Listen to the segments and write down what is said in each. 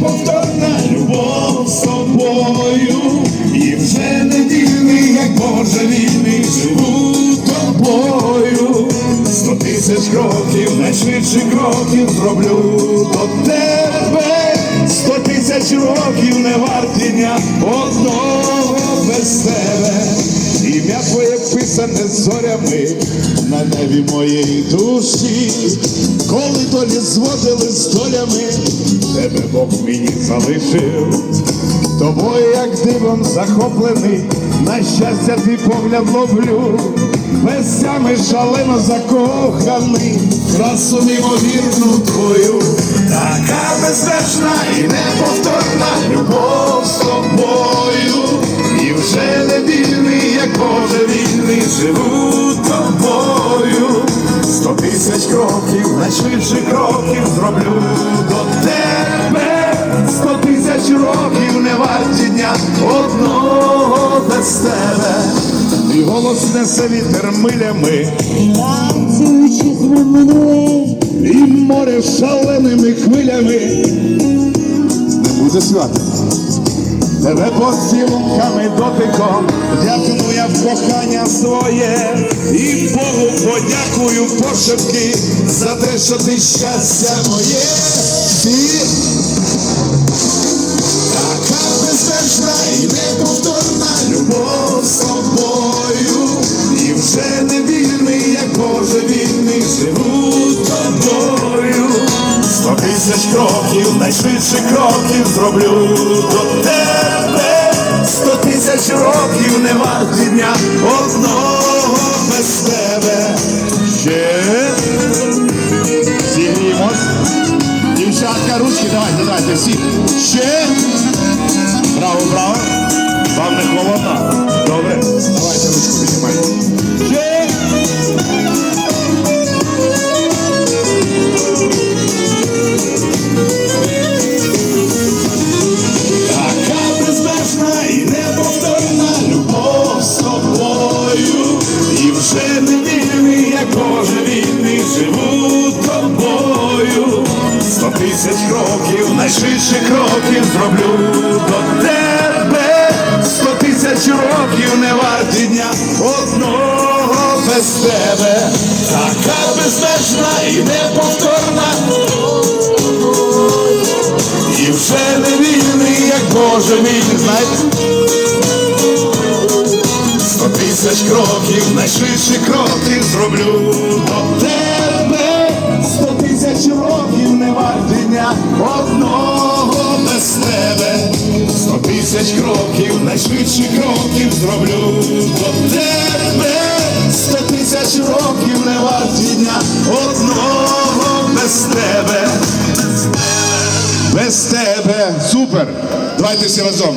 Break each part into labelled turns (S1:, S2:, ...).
S1: неповторна любов з тобою, і вже не вільний, як Боже вільний, живу тобою. Сто тисяч кроків, найшвидше кроків зроблю до тебе. Сто тисяч років не варті дня одного писане зорями на небі моєї душі, коли долі зводили з долями, тебе Бог мені залишив. Тобою, як дивом захоплений, на щастя твій погляд ловлю, безсями шалено закоханий, красу неймовірну твою, така безпечна і неповторна кроків зроблю до тебе. Сто тисяч років не варті дня одного без тебе. І голос несе вітер милями,
S2: Танцюючи з минує,
S1: і море шаленими хвилями. Не буде свято. Тебе поцілунками дотиком, вдякну я в кохання своє, і Богу подякую пошепки за те, що ти щастя моє. Тисяч кроків, найшвидше кроків зроблю до тебе. Сто тисяч років не варті дня найшвидше кроків зроблю до тебе. Сто тисяч років не варті дня одного без тебе. Така безмежна і неповторна. І вже не вільний, як Боже вільний, знаєте? Сто тисяч кроків, найшвидше кроків зроблю до тебе. Сто тисяч років не варті дня тисяч кроків, найшвидші кроків зроблю до тебе. Сто тисяч років не варті дня одного без тебе. Без тебе. Супер. Давайте всі разом.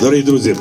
S1: Дорогі друзі,